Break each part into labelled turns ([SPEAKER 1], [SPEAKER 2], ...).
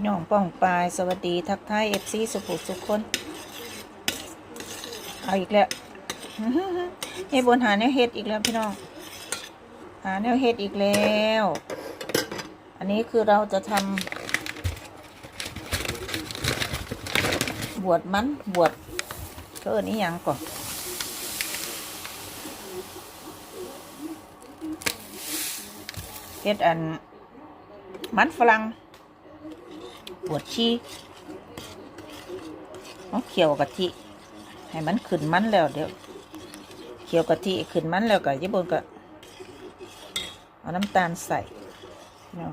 [SPEAKER 1] พี่น้องป้องปาย สวัสดีทักทายเอฟซีสุขุสุขคน เอาอีกแล้วเฮ้บนหาแนวเฮ็ดอีกแล้วพี่น้อง หาแนวเฮ็ดอีกแล้ว อันนี้คือเราจะทำบวชมันบวชก็เอันนี้ยังก่อนเฮ็ดอันมันฝรั่ง บวชชีเอาเคี่ยวกะทิให้มันขึ้นมันแล้วเดี๋ยวเคี่ยวกะทิขึ้นมันแล้วก็ญี่ปุ่นก็เอาน้ำตาลใส่เนาะ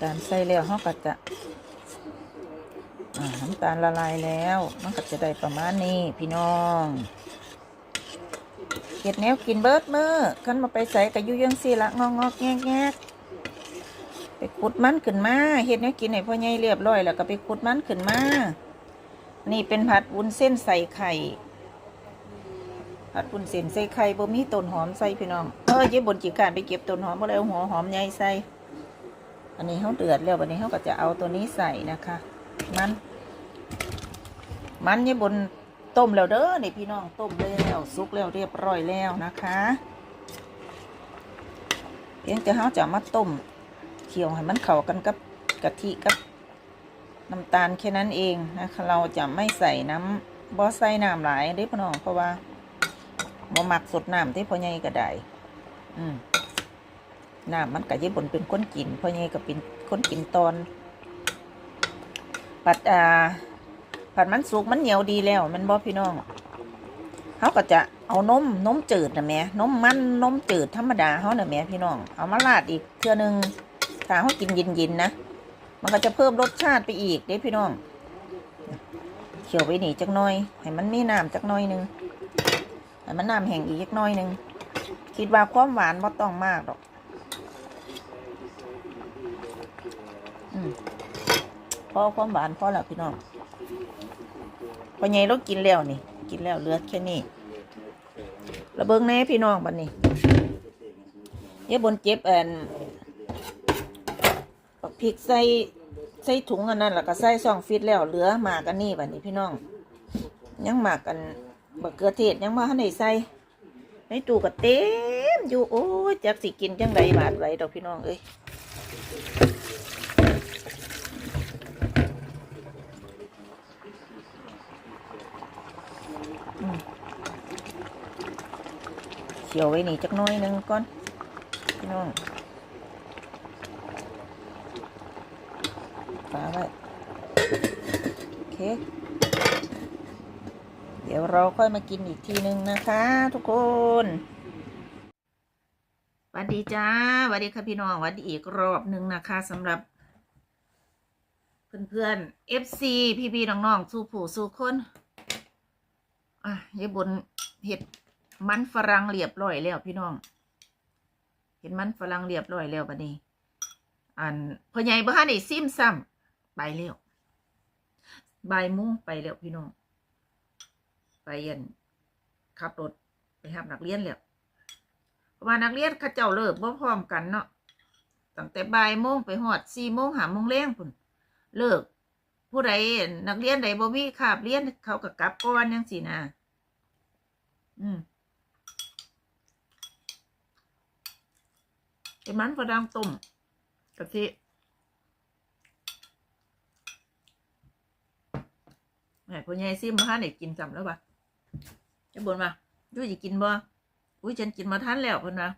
[SPEAKER 1] ตาลใส่แล้วเขาก็จะน้ำตาลละลายแล้ว มันก็จะได้ประมาณนี้พี่น้อง เห็ดแนวกินเบิดมือขันมาไปใส่กับยุยังสี่ละงองงอกแงกแงกไปขุดมันขึ้นมาเฮ็ดแนวกินให้พ่อใหญ่เรียบร้อยแล้วก็ไปขุดมันขึ้นมานี่เป็นผัดวุ้นเส้นใส่ไข่ผัดวุ้นเส้นใส่ไข่บ่มีต้นหอมใส่พี่น้องเออเย็บบนจีการไปเก็บต้นหอมบ่ได้เอาหัวหอมใหญ่ใส่อันนี้เขาเดือดแล้ววันนี้เขาก็จะเอาตัวนี้ใส่นะคะ มัน มันเย็บบน ต้มแล้วเด้อนี่พี่น้องต้มแล้วสุกแล้วเรียบร้อยแล้วนะคะเพียงแต่เขาจะมาต้มเคี่ยวให้มันเข้ากันกับกะทิกับน้ำตาลแค่นั้นเองนะคะเราจะไม่ใส่น้ำบอใส่น้ำหลายเด้อพี่น้องเพราะว่าบ่มักสดน้ำที่พ่อใหญ่ก็ได้อืมน้ำมันก็ยิ่บนเป็นคนกินพ่อใหญ่ก็เป็นคนกินตอนผัดอ่า ผัดมันสุกมันเหนียวดีแล้ว มันบอพี่น้องเขาก็จะเอานมนมจืดนะแม่นมมันนมจืดธรรมดาเขาน่ะแม่พี่น้อง เอามาราดอีกเทื่อหนึงถ้าเขากินเย็นๆนะ มันก็จะเพิ่มรสชาติไปอีกเด้พี่น้องเขียวไปหนีจักหน่อย ให้มันมีน้ำจักหน่อยหนึงให้มันน้ำแห้งอีกจักหน่อยหนึงคิดว่าความหวานบ่ต้องมากหรอกอืมพอความหวานพอแล้วพี่น้อง พอไงเรากินแล้วนี่ กินแล้วเหลือแค่นี้ระเบิงแน่พี่น้องบัดนี้เย่บนเจ็บแอนบักพริกใส่ใส่ถุงอันนั้นแล้วก็ใส่ซองฟิตแล้วเหลือหมากอันนี้บัดนี้พี่น้อง ยังหมากกันบักเกลือเทศยังมาให้ใส่ในตู้ก็เต็มอยู่โอ้ยจักสิกินจังไดบาดไว้ดอกพี่น้องเอ้ย เขียวไว้นี่จักน้อยหนึงก่อนพี่น้องฝาไว้โอเค เดี๋ยวเราค่อยมากินอีกทีหนึ่งนะคะ ทุกคนสวัสดีจ้าสวัสดีค่ะพี่น้องสวัสดีอีกรอบหนึ่งนะคะสำหรับเพื่อนๆ FC พี่ๆน้องๆ สู้ผู้สู้คน อะยายบนเห็ดมันฝรั่งเรียบร้อยแล้วพี่น้อง เห็นมันฝรั่งเรียบร้อยแล้วบัดนี้ อันพ่อใหญ่บ้านไอ้ซิมซ้ำไปเร็วบ่ายมุ้งไปแล้วพี่น้อง ไปเยันขับรถไปหับนักเรียนแล้วเพราะว่านักเรียนเขาเจ้าเลิกบ่พร้อมกันเนาะตั้งแต่บ่ายโมงไปหอดสี่โมงหาโมงแรงพุ่นเลิก ผู้ใดนักเรียนใดบ่มีคาบเรียนเขาก็กลับก่อนยังสินะอืมไอ้มันฝรั่งต้มกะทิแหม่พ่อใหญ่ซิมมาท่านได้กินจำแล้วปะจะบ่นมาดูจะกินบ่อุ้ยฉันกินมาท่านแล้วเพิ่นนะ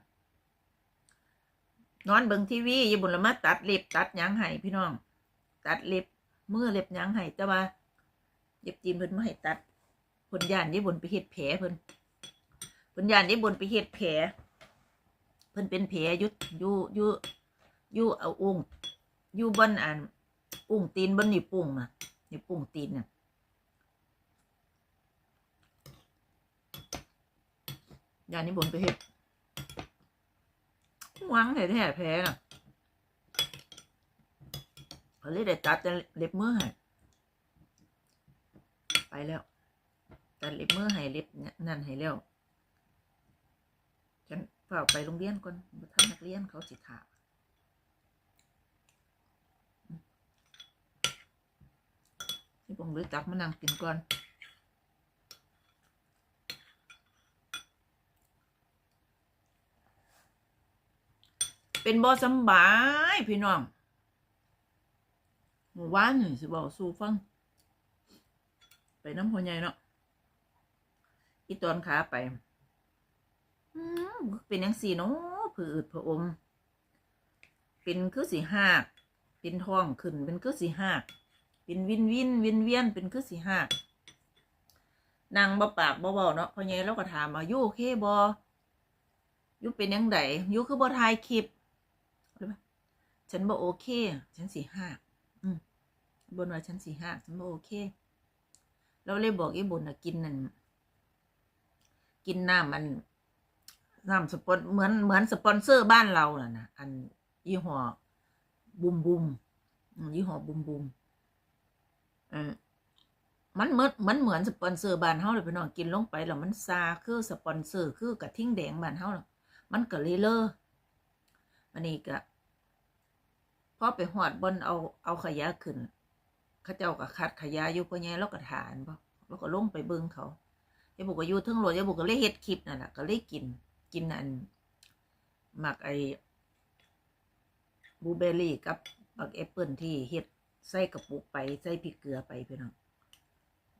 [SPEAKER 1] นอนเบิ่งทีวีอย่าบ่นละมาตัดเล็บตัดยังให้พี่น้อง ตัดเล็บ เมื่อเล็บยังให้แต่ว่าเย็บจีนเพิ่นมาให้ตัดเพิ่นยานยี่บนไปเฮ็ดแผลเพิ่นเพิ่นยานยี่บนไปเฮ็ดแผลเพิ่นเป็นแผลยุดยู่ยู่ยู่เอาอุ้งยู่บนอันอุ้งตีนบนนี่ปุ่งน่ะนี่ปุ่งตีนน่ะยานนี่บนไปเฮ็ดหวังแท้ๆแผลน่ะ เขาเลยได้ตัดแต่เล็บมือให้ไปแล้ว ตัดเล็บมือให้เล็บนั่นให้แล้วฉันฝฝ้าไปโรงเรียนก่อนท่านนักเรียนเขาสิถามที่ผมเลยตักมานั่งกินก่อนเป็นบ่สบายพี่น้อง หมู่บ้านนี่สิบอกสู่ฟัง ไปน้ำหัวใหญ่เนาะอีตอนขาไปเป็นยังสี่เนาะผืออืดผอมเป็นคือสีหักเป็นทองขึ้นเป็นคือสีหักเป็นวินวินวินเวียนเป็นคือสีหักนางบ่ปากบ่เบาเนาะพอไงเราก็ถามว่ายูโอเคบอยู่เป็นยังไงอยู่คือบ่ถ่ายคลิป ฉันบ่โอเค ฉันสีหัก บนว่าฉันสีหักฉันบ่โอเค เราเลยบอกไอ้บนนะกินนั่นกินน้ำมันน้ำสปอนเหมือนเหมือนสปอนเซอร์บ้านเราน่ะนะอันยี่ห้อบุมบุมอืมยี่ห้อบุมบุมออมันเหมือนมันเหมือนสปอนเซอร์บ้านเฮาเลยพี่น้องกินลงไปแล้วมันซาคือสปอนเซอร์คือกระทิ่งแดงบ้านเฮาน่ะมันก็เลยเลอะมันนี่ก็พอไปหอดบนเอาเอาขยะขึ้น เขาเจ้าก็คัดขยะอยู่ปะไงแล้วก็ทานบ่แล้วก็ลงไปเบิ่งเขายายบุกก็อยู่เทึงรถยายบุกก็เลยเฮ็ดคลิปนั่นแหละก็เลยกิน กินอันหมักไอ้บลูเบอร์รี่กับบักแอปเปิลที่เฮ็ดใส่กระปุกไปใส่พริกเกลือไปพี่น้อง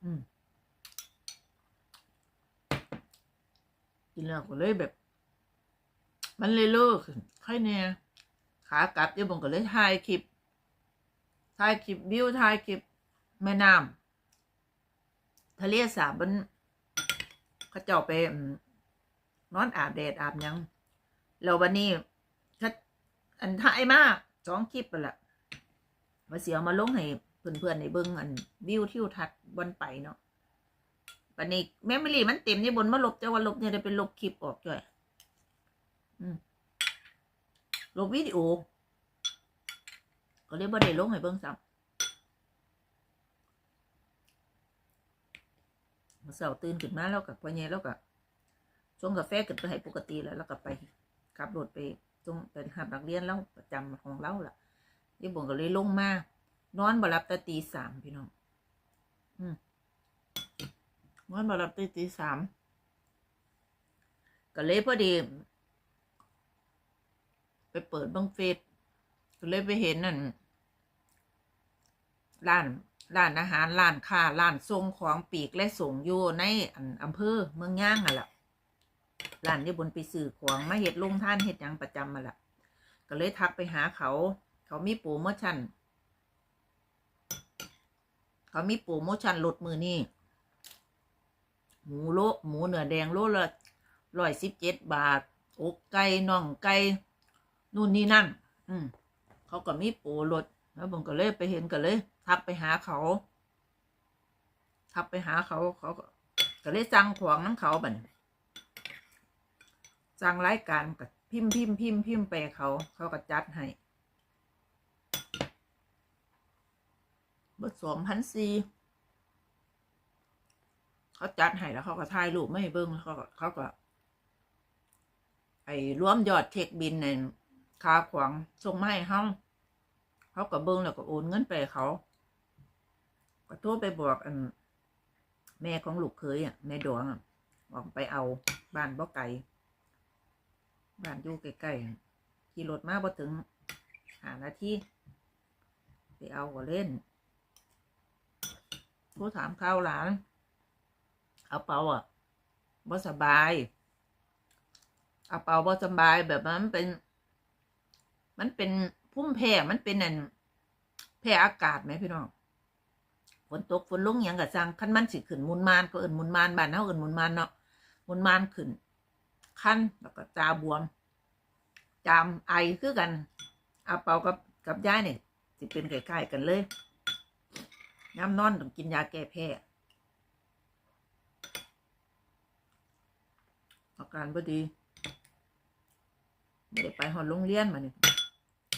[SPEAKER 1] อืมกินแล้วก็เลยแบบ มันเลยเลิกค่อยเนี่ยขากลับยายบุกก็เลยถ่ายคลิป ถ่ายคลิปวิวถ่ายคลิปแม่น้ำทะเลสาบบนเขาเจ้าไปนอนอาบแดดอาบยังแล้ววันนี้ถ้าอันถ่ายมากสองคลิปไปละมาเสียมาลงให้เพื่อนๆในเบิ้งอันวิวทิวทัศน์บนไปเนาะวันนี้แม่มลี่มันเต็มนี่บนมาลบจะว่าลบเนี่ยได้เป็นลบคลิปออกจ้อยลบวิดีโอ ก็เลยบ่ได้ลงให้เบิ่งซ้ำมื่อเสาร์ตื่นขึ้นมาแล้วกับพ่อใหญ่แล้วกับส่งกาแฟขึ้นไปให้ปกติแล้วแล้วก็ไปขับรถไปส่งเป็นหับนักเรียนแล้วประจำของเราล่ะยี่บ่งก็เลยลงมานอนบ่หลับแต่ตีสามพี่น้องอืมนอนบ่หลับแต่ตีสามก็เลยพอดี ไปเปิดบังเฟซ เลยไปเห็นนั่นร้านร้านอาหารร้านค้าร้านส่งของปีกและส่งอยู่ในอันอำเภอเมืองย่างอะล่ะร้านที่บนไปสื่อของมาเห็ดลงท่านเห็ดยังประจำมาล่ะ ก็เลยทักไปหาเขา เขามีโปรโมชั่น เขามีโปรโมชั่นลดมือนี่หมูโลหมูเนื้อแดงโลละร้อยสิบเจ็ดบาทอกไก่น่องไก่นู่นนี่นั่น อืม เขาก็มีปูรถแล้วผมก็เลยไปเห็นก็เลย ทักไปหาเขา ทักไปหาเขาเขาก็ก็เลยสั่งของน้ำเขาบันสั่งรายการกับพิมพ์พิมพ์พิมพ์พิมพ์ไปเขา เขาก็จัดให้เบอร์สองพันสี่เขาจัดให้แล้วเขาก็ถ่ายรูปไม่ให้เบิ้งเขาก็เขาก็ ไอ้รวมยอดเทคบินใน คาขวางส่งมาให้เขาเขาก็เบิ้งแล้วก็โอนเงินไปเขาก็โทรไปบอกอันแม่ของลูกเคยอะแม่ดวงอะออกไปเอาบ้านบ่ไกลบ้านอยู่ใกล้ๆขี่รถมาบ่ถึงหานาทีไปเอาก็เล่นโทรถามข้าวหลานเอาเปาอะบ่สบายเอาเปาบ่สบายแบบมันเป็น มันเป็นพุ่มแพ้มันเป็นอันแพ้อากาศไหมพี่น้องฝนตกฝนลงอย่างกับจังขั้นมันสิขึ้นมุนมานก็เอินมุนมานบ้านเฮาเอินมุนมานเนาะมุนมานขึ้นขั้นแล้วก็จาบวม จามไอคือกันเอาเปากับกับย่ายเนี่ยสิเป็นใกล้ๆกันเลยน้ำนอนต้องกินยาแก้แพ้อาการบ่ดีไม่ได้ไปหอดโรงเรียนมาเนี่ย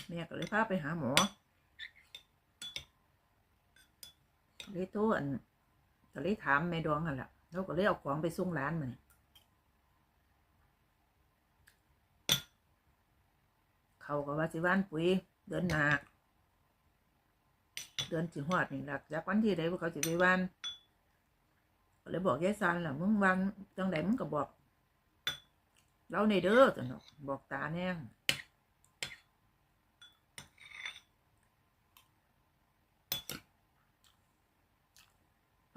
[SPEAKER 1] แม่ก็เลยพาไปหาหมอเลยโทรอันก็เลยถามแม่ดวงกันแหละแล้วก็เลยเอาของไปส่งร้านมาเนี่ยเขาก็ว่าสิว่านปุ๋ยเดือนหน้าเดือนสิฮอดนี่หลักจากวันที่ใดพวกเขาสิไปว่านก็เลยบอกยายซันล่ะมึงว่านจังไดมึงก็บอก เราในเด้อจังเนบอกตาแน่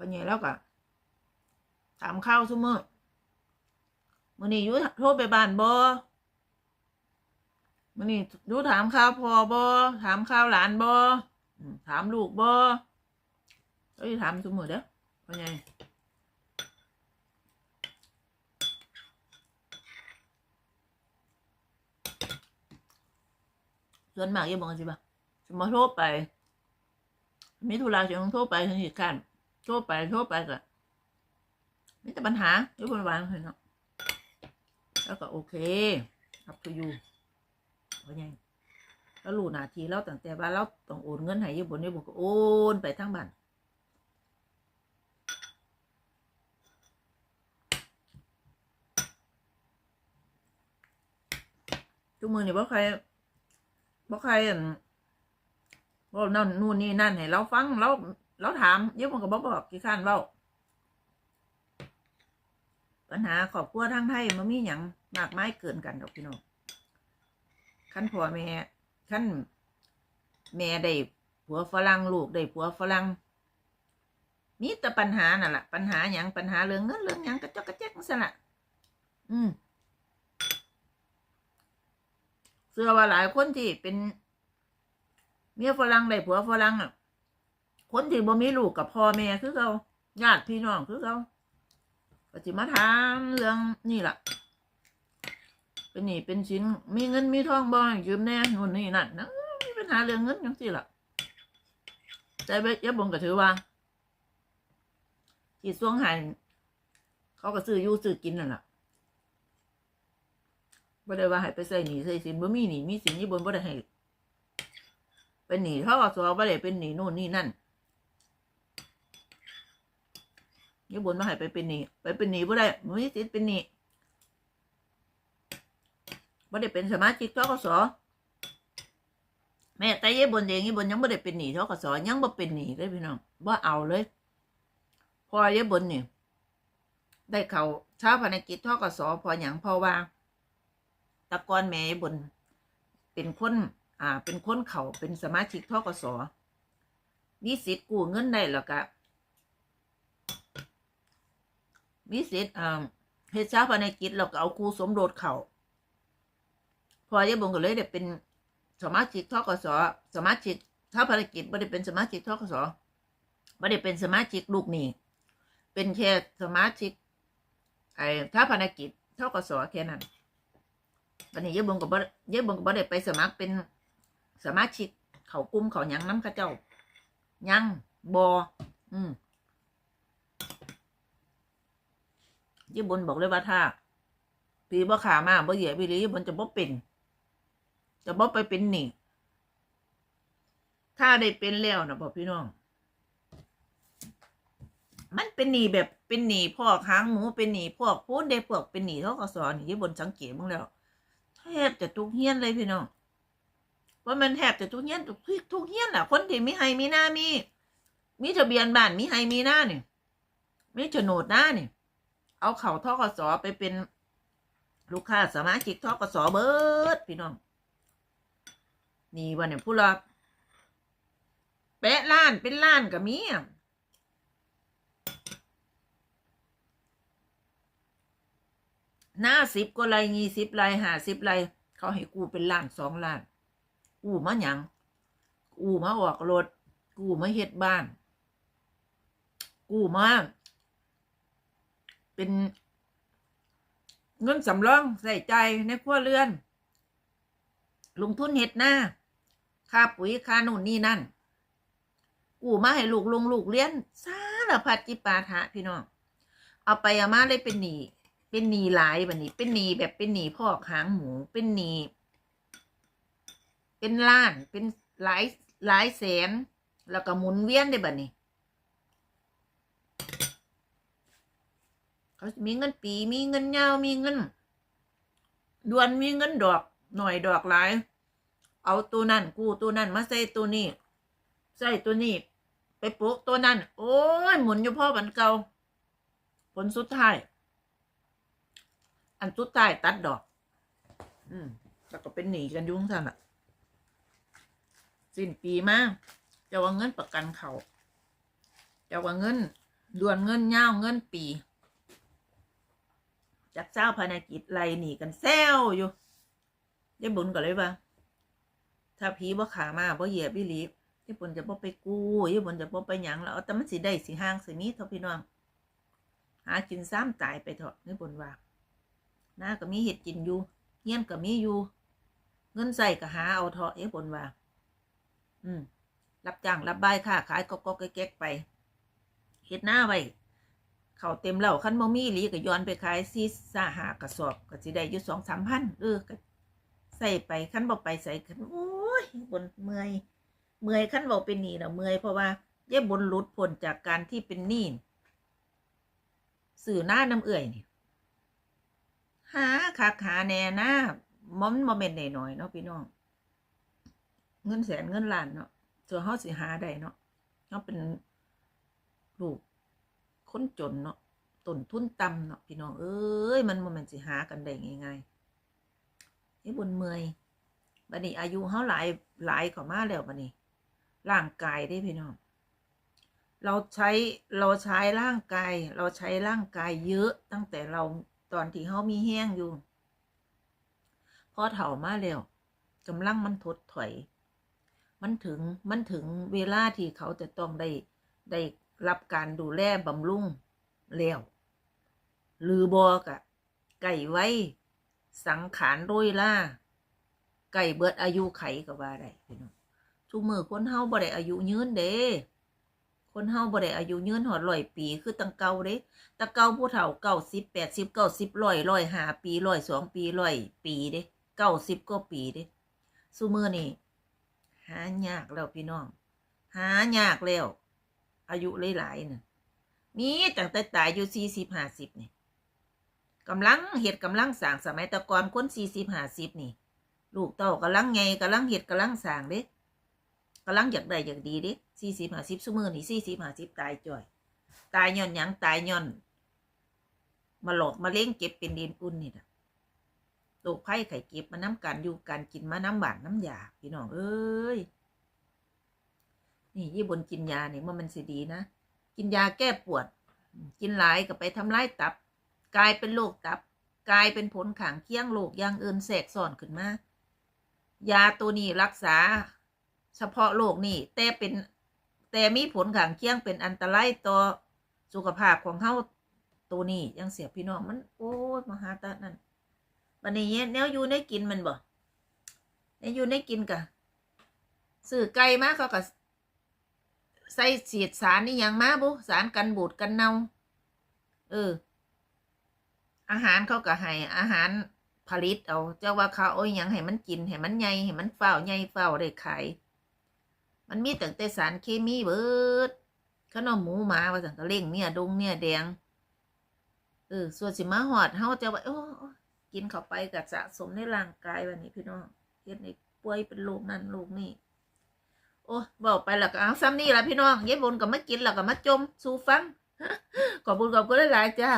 [SPEAKER 1] งพอเนี่แล้วก็ถามข้าวซุมือมื้อนี้ยู่โทรไปบ้านบ่มื้อนี้ยู่ถามข้าวพ่อบ่ถามข้าวหลานบอถามลูกบ่เอ้ยถามซุมือเด้อพ่อใหญ่ส่วนมากย่าบอกสิบ่ะสมมติโทรไป มีธุระจะต้องโทรไปถึงเหตุการ โทรไปโทรไปก็มีแต่ปัญหาอยู่บนวางเลยเนาะแล้วก็โอเค up to you เพราะยังแล้วรู้หนาที่เราตั้งแต่ว่าเราต้องโอนเงินให้ยู่บนนี้บอกก็โอนไปทั้งบ้านทุกมือนี่บ่ใครบ่ใครอั่นบ่นั่นนู่นนี่นั่นให้เราฟังเรา เราถามเยอะมันก็บ่บอกกี่ขั้นเราปัญหาครอบครัวทางไทยมันมีหยังมากมายเกินกันดอกพี่น้องขั้นพ่อแม่ขั้นแม่ได้ผัวฝรั่งลูกได้ผัวฝรั่งมีแต่ปัญหาน่ะล่ะ ปัญหาหยังปัญหาเรื่องเงินเรื่องหยังกระจกกระแจกนั่นแหละอืมเชื่อว่าหลายคนที่เป็นเมียฝรั่งได้ผัวฝรั่งอะ คนที่บ่มีลูกกับพ่อแม่คือเขาญาติพี่น้องคือเขาก็สิมาถามเรื่องนี่แหละเป็นหนี้เป็นสินมีเงินมีทองบ่ให้ยืมแน่นู่นนี่นั่นนะมีปัญหาเรื่องเงินจังซี่ล่ะแต่เบ็ดยะบงก็ถือว่าที่ช่วงหายเขาก็ซื้ออยู่ซื้อกินนั่นแหละบ่ได้ว่าให้ไปใส่หนี้ใส่สินบ่มีหนี้มีสินยี่บนบ่ได้ให้เป็นหนี้เท่ากับสอบ่ได้เป็นหนี้นู่นนี่นั่น ยี่บนมาให้ไปเป็นหนี้ไปเป็นหนี้บ่ได้มีสิทธิ์เป็นหนี้บ่ได้เป็นสมาชิกทกสแม่แต่ยี่บนเองยี่บนยังบ่ได้เป็นหนี้ทกสยังบ่เป็นหนี้เลยพี่น้องบ่เอาเลยพอยี่บนนี่ได้เขาชาวพนักกิจทกสพอหยังพราว่าตะกอนแม่บน เป็นคนอ่า เป็นคนเขาเป็นสมาชิกทกสมีสิทธิ์กู้เงินได้แล้วก็ มีสิทธิ์อ่าเฮ็ดชาพนักกิจแล้วก็เอาครูสมรสเขาพอยายบงก็เลยได้เป็นสมาชิกทกสสมาชิกชาพนักกิจไม่ได้เป็นสมาชิกทกสไม่ได้เป็นสมาชิกลูกหนี้เป็นแค่สมาชิกไอ้ชาพนักกิจทกสแค่นั้นวันนี้เยอะบงกับบ่เยอะบงกับบ่ได้ไปสมัครเป็นสมาชิกเขากลุ่มเขายังน้ำข้าเจ้ายังบออืมเยอะบนบอกเลยว่าถ้าปีบ่ขามาบ่เหยียบิลีเยบนจะบ่เป็น จะบ่ไปเป็นหนีถ้าได้เป็นแล้วนะบอกพี่น้อง มันเป็นหนีแบบเป็นหนี้พวกหางหมูเป็นหนีพวกพูดได้พวกเป็นหนี้เขาก็สอนยี่บนสังเกตมึงแล้วแทบจะทุกเฮียนเลยพี่น้องว่ามันแทบจะทุกเฮียนทุกทุกเฮียนอะ คนที่มีไฮมีหน้ามี มีทะเบียนบ้านมีไฮมีหน้าเนี่ยมีโฉนดหน้าเนี่ย เอาเข่าทกสไปเป็นลูกค้าสมาชิกทกสเบิร์ดพี่น้อง นี่วันเนี่ยผู้รับแปะล้านเป็นล้านกับมีหน้าสิบก็ไรยี่สิบไรห้าสิบไรเขาให้กูเป็นล้านสองล้าน กูมาหยังกูมาออกรถ กูมาเฮ็ดบ้าน กูมา เป็น เงินสำรองใส่ใจในครัวเรือน ลงทุนเฮ็ดหน้าค่าปุ๋ยค่านู่นนี่นั่น กู้มาให้ลูกลงลูกเรียนสารพัดจิปาถะพี่น้อง เอาไปเอามาเลยเป็นหนี้เป็นหนี้หลายแบบนี้ เป็นหนี้แบบเป็นหนี้พอกหางหมู เป็นหนี้เป็นล้าน เป็นหลายหลายแสน แล้วก็หมุนเวียนได้แบบนี้ เขามีเงินปี มีเงินยาวมีเงินดวนมีเงินดอกหน่อยดอกหลาย เอาตัวนั่นกู้ตัวนั่นมาใส่ตัวนี้ใส่ตัวนี้ ไปปลูกตัวนั่นโอ้ยหมุนอยู่พ่อบันเก่าผลสุดท้าย อันสุดท้ายตัดดอก อืมแล้วก็เป็นหนีกันยุ่จั่งสั่นอะสิ้นปีมากจะว่าเงินประกันเขาจะว่าเงินด่วนเงินเง่าวเงินปี จากเจ้าพนักกิจไล่หนีกันแซวอยู่ยายบุญก็เลยว่า ถ้าผีบ่ขามาบ่เหยียบวิลียายบุญจะบ่ไปกู้ยายบุญจะบ่ไปหยังแล้วแต่มันสิได้สิห่างสิมีเท่าพี่น้อง หากินซ้ำตายไปเถอะยายบุญว่าหน้าก็มีเห็ดกินอยู่เงี้ยนก็มีอยู่ เงินใส่ก็หาเอาเถอะยายบุญว่า อืมรับจ้างรับใบค่าขายก็ก็แก๊กไปเฮ็ดหน้าไว้ เขาเต็มแล้วคันบ่มีอีหลีก็ย้อนไปขายซีซ่าหากระสอบก็สิได้อยู่สองสามพันเออก็ใส่ไปคันบ่ไปใส่คันโอ้ยบนเมื่อยเมื่อยคันบ่เป็นหนี้แล้วเมื่อยเพราะว่าเย่บนหลุดพ้นจากการที่เป็นหนี้สื่อหน้าน้ำเอื่อยนี่หาคักหาแน่หน้ามันบ่แม่นน้อยๆเนาะพี่น้องเงินแสนเงินล้านเนาะส่วนเฮาสิหาได้เนาะเฮาเป็นลูก คนจนเนาะต้นทุนต่ำเนาะพี่น้องเอ้ยมันมันสิหากันได้ง่ายๆนี่บนเมื่อยบัดนี้อายุเฮาหลายหลายข้ามาแล้วบัดนี้ร่างกายได้พี่น้องเราใช้เราใช้ร่างกาย เราใช้ร่างกายเยอะตั้งแต่เราตอนที่เฮามีแห้งอยู่พอเฒ่ามาแล้วกำลังมันถดถอย มันถึงมันถึงเวลาที่เขาจะต้องได้ได้ รับการดูแลบำรุงแล้วหรือบอกะไก่ไว้ สังขารโรยล่า ไก่เบิดอายุไขก็ว่าได้พี่น้องทุกมือคนเฮาบ่ได้อายุยืนเด้ คนเฮาบ่ได้อายุยืนหอดร้อยปีคือตังเก่าเด้ตะเก่าผู้เฒ่าเก้าสิบแปดสิบเก้าสิบร้อยร้อยห้าปีร้อยสองปีร้อยปีเด้เก้าสิบก็ปีเด้ซุมือนี่หายากแล้วพี่น้อง หายากแล้ว อายุหลายๆน่ะมีตั้งแต่ตายอยู่สี่สิบห้าสิบนี่กำลังเห็ดกำลังสางสมัยตะกอนคนสี่สิบห้าสิบนี่ ลูกเต้ากำลังไงกำลังเห็ดกำลังสางเด้กำลังอยากได้อยากดีเด้สี่สิบห้าสิบสมือนี่สี่สิบห้าสิบตายจ่อย ตายย้อนยังตายย้อน มาหลอกมาเล่งเก็บเป็นดินอุ่นนี่นะโรคไข้ไข้เก็บมาน้ำกันอยู่การกินมาน้ำบานน้ำยาพี่น้องเอ้ย นี่ยี่บนกินยาเนี่ยมันมันสิดีนะ กินยาแก้ปวด กินหลายก็ไปทำลายตับ กลายเป็นโรคตับ กลายเป็นผลข้างเคียงโรคอย่างอื่นแทรกซ้อนขึ้นมายาตัวนี้รักษา เฉพาะโรคนี่แต่เป็นแต่มีผลข้างเคียงเป็นอันตรายต่อสุขภาพของเฮาตัวนี้ยังเสียพี่น้องมัน โอ้มหาตานั่นบันนี้แนวอยู่ในกินมันบ่แนวอยู่ในกินกะซื้อไก่มากเขาก็ ใส่ฉีดสารนี่ยังมาบุสารกันบูดกันเน่าเออ อาหารเขาก็ให้อาหารผลิตเอาเจ้าว่าเขาเอาอหยังให้มันกินให้มันใหญ่ให้มันเฝ้าใหญ่เฝ้าได้ขายมันมีตั้งแต่สารเคมีเบิดขนมหมูหมาว่าสังก็เล่งเนี่ยดงเนี่ยแดงเออส่วนสิมาหอดเฮาจะว่าโอ้กินเข้าไปกับสะสมในร่างกายวันนี้พี่น้องเฮ็ดให้ป่วยเป็นโรคนั่นโรคนี่ โอ้บอกไปแล้วก็เอาซ้ำนี่ละพี่น้องเย็บบนก็มากินแล้วก็มาจมสู่ฟังขอบคุณขอบคุณหลายๆจ้า